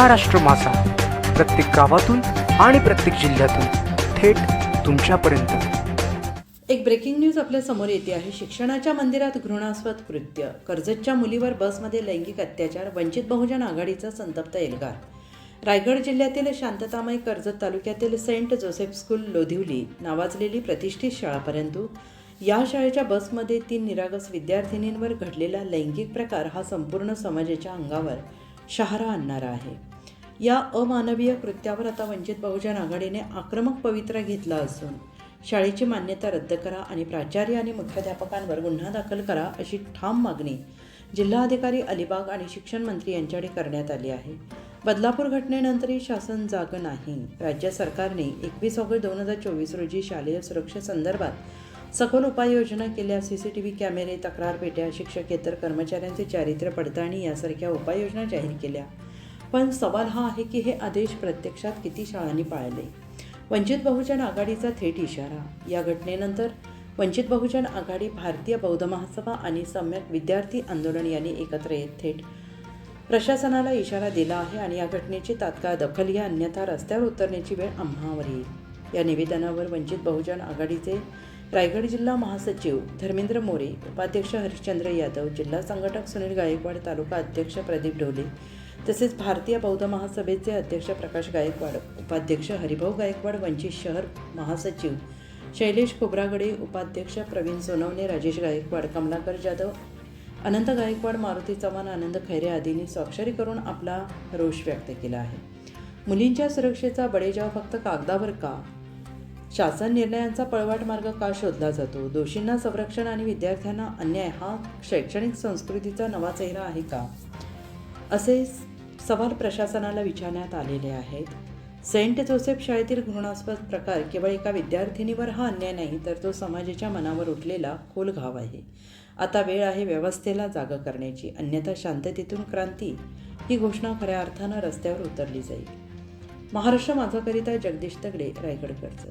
महाराष्ट्र मासा प्रत्येक गावातून आणि प्रत्येक जिल्ह्यातून थेट तुमच्यापर्यंत. एक ब्रेकिंग न्यूज आपल्यासमोर येते आहे. शिक्षणाच्या मंदिरात घृणास्पद कृत्य. कर्जतच्या मुलीवर बसमध्ये लैंगिक अत्याचार वंचित बहुजन आघाडीचा संतप्त एल्गार. रायगड जिल्ह्यातील शांततामय कर्जत तालुक्यातील सेंट जोसेफ स्कूल लोधिवली नावाजलेली प्रतिष्ठित शाळा परंतु या शाळेच्या बसमध्ये तीन निरागस विद्यार्थिनींवर घडलेला लैंगिक प्रकार हा संपूर्ण समाजाच्या अंगावर शहारा आणणारा आहे. या अमानवीय कृत्यावर आता वंचित बहुजन आघाडीने आक्रमक पवित्रा घेतला असून शाळेची मान्यता रद्द करा आणि प्राचार्य आणि मुख्याध्यापकांवर गुन्हा दाखल करा अशी ठाम मागणी जिल्हाधिकारी अलिबाग आणि शिक्षण मंत्री यांच्याकडे करण्यात आली आहे. बदलापूर घटनेनंतरही शासन जाग नाही. राज्य सरकारने एकवीस ऑगस्ट दोन हजार चोवीस रोजी शालेय सुरक्षेसंदर्भात सखोल उपाययोजना केल्या सी सी टी व्ही कॅमेरे तक्रार पेट्या शिक्षकेतर कर्मचाऱ्यांचे चारित्र्य पडताळणी यासारख्या उपाययोजना जाहीर केल्या. पण सवाल हा आहे की हे आदेश प्रत्यक्षात किती शाळांनी पाळले? वंचित बहुजन आघाडीचा थेट इशारा. या घटनेनंतर वंचित बहुजन आघाडी भारतीय बौद्ध महासभा आणि सम्यक विद्यार्थी आंदोलन यांनी एकत्र येत थेट प्रशासनाला इशारा दिला आहे आणि या घटनेची तात्काळ दखल घ्या अन्यथा रस्त्यावर उतरण्याची वेळ आम्हावर येईल. या निवेदनावर वंचित बहुजन आघाडीचे रायगड जिल्हा महासचिव धर्मेंद्र मोरे उपाध्यक्ष हरिश्चंद्र यादव जिल्हा संघटक सुनील गायकवाड तालुका अध्यक्ष प्रदीप ढोले तसेच भारतीय बौद्ध महासभेचे अध्यक्ष प्रकाश गायकवाड उपाध्यक्ष हरिभाऊ गायकवाड वंचित शहर महासचिव शैलेश खोब्रागडे उपाध्यक्ष प्रवीण सोनवणे राजेश गायकवाड कमलाकर जाधव अनंत गायकवाड मारुती चव्हाण आनंद खैरे आदींनी स्वाक्षरी करून आपला रोष व्यक्त केला आहे. मुलींच्या सुरक्षेचा बडेजाव फक्त कागदावर का? शासन निर्णयांचा पळवाट मार्ग का शोधला जातो? दोषींना संरक्षण आणि विद्यार्थ्यांना अन्याय हा शैक्षणिक संस्कृतीचा नवा चेहरा आहे का? असे सवाल प्रशासनाला विचारण्यात आलेले आहेत. सेंट जोसेफ शाळेतील घृणास्पद प्रकार केवळ एका विद्यार्थिनीवर हा अन्याय नाही तर तो समाजाच्या मनावर उठलेला खोल घाव आहे. आता वेळ आहे व्यवस्थेला जागा करण्याची. अन्यथा शांततेतून क्रांती ही घोषणा खऱ्या अर्थानं रस्त्यावर उतरली जाईल. महाराष्ट्र माझाकरिता जगदीश तगडे रायगडकरचं.